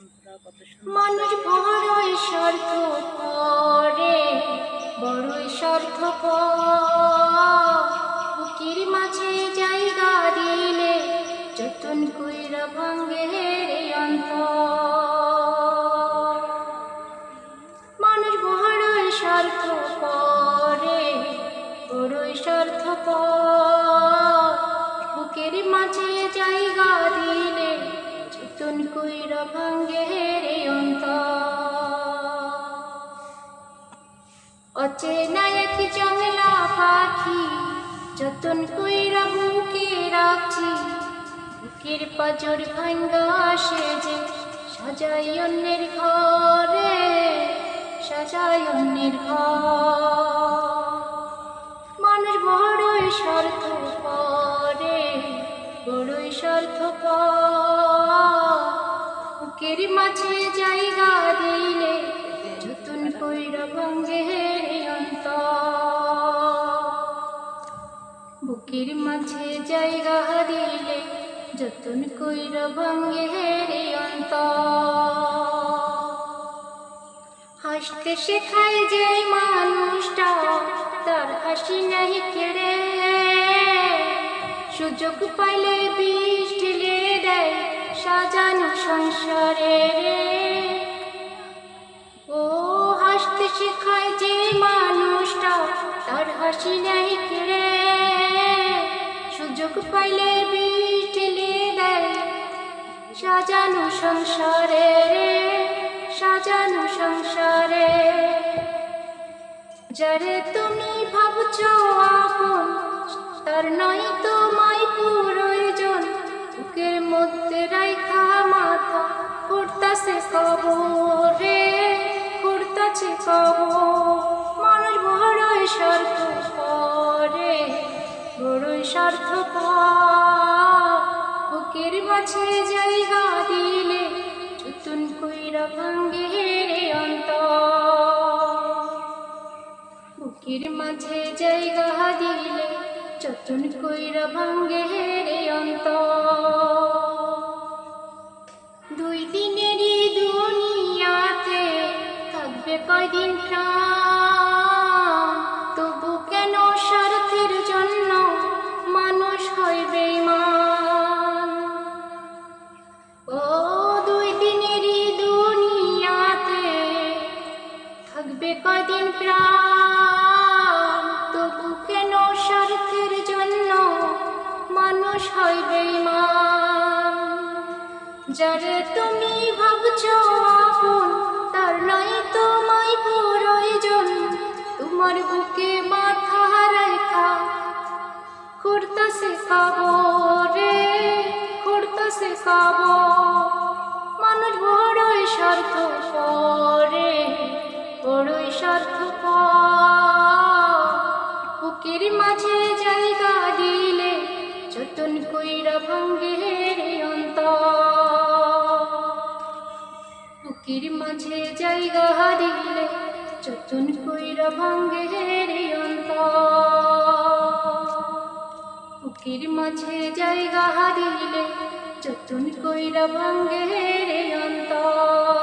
বন্ধুরা কত মানুষ বড়ই স্বার্থ করে বড়ই কইরা ভাঙ্গে রে অন্তর। অচেনা এক পাখি, যতন কইরা বুকে রাখছি। বুকের পাজর ভাঙ্গা সেজে সাজাই অন্যের ঘরে সাজাই অন্যের ঘর। মানুষ বড়ই স্বার্থ করে বড়ই স্বার্থ বুকের মাঝে জায়গা দিলে যতন কইরা ভাঙ্গে অন্তর। বুকের মাঝে জায়গা দিলে যতন কইরা ভাঙ্গে রে অন্তর। হাসতে শেখায় যে মানুষটা তার হাসি নাই কেড়ে। সুযোগ পাইলে বিষ ঢেলে দেয় সাজানো সংসারে। ও হাসতে শেখায় যে মানুষটা, তার হাসি নাই কেড়ে সুযোগ পাইলে বিষ ঢেলে দেয়। সাজানো সংসারে সাজানো সংসারে। যারে তুমি ভাবছ আপন, তার নয় প্রয়োজন বুকের মধ্যে রাইখা মাথা, করতাছে কবরে করতাছে কবর মানুষ বড়ই স্বার্থ করে বড়ই স্বার্থ বুকের মাঝে জায়গা দিলে চতুন কইরা ভাঙ্গে রে অন্তর। বুকের মাঝে জায়গা দিলে যতন কইরা ভাঙ্গে হেরে অন্ত দুই দিনেরই দুনিয়াতে থাকবে কয়দিন প্রাণ? যারে তুমি ভাবছ আপন, তার নয় তোমায় প্রয়োজন। তোমার বুকে মাথা রেখা করতাছে খবরে করতাছে খবর। মানুষ বড়ই স্বার্থ করে, বড়ই স্বার্থ বুকের মাঝে জায়গা দিলে, যতন কইরা ভাঙ্গে বুকের যাই জায়গা দিলে যতন কইরা ভাঙ্গে রে অন্তর। মাঝে জায়গা দিলে যতন কইরা ভাঙ্গে রে অন্তর।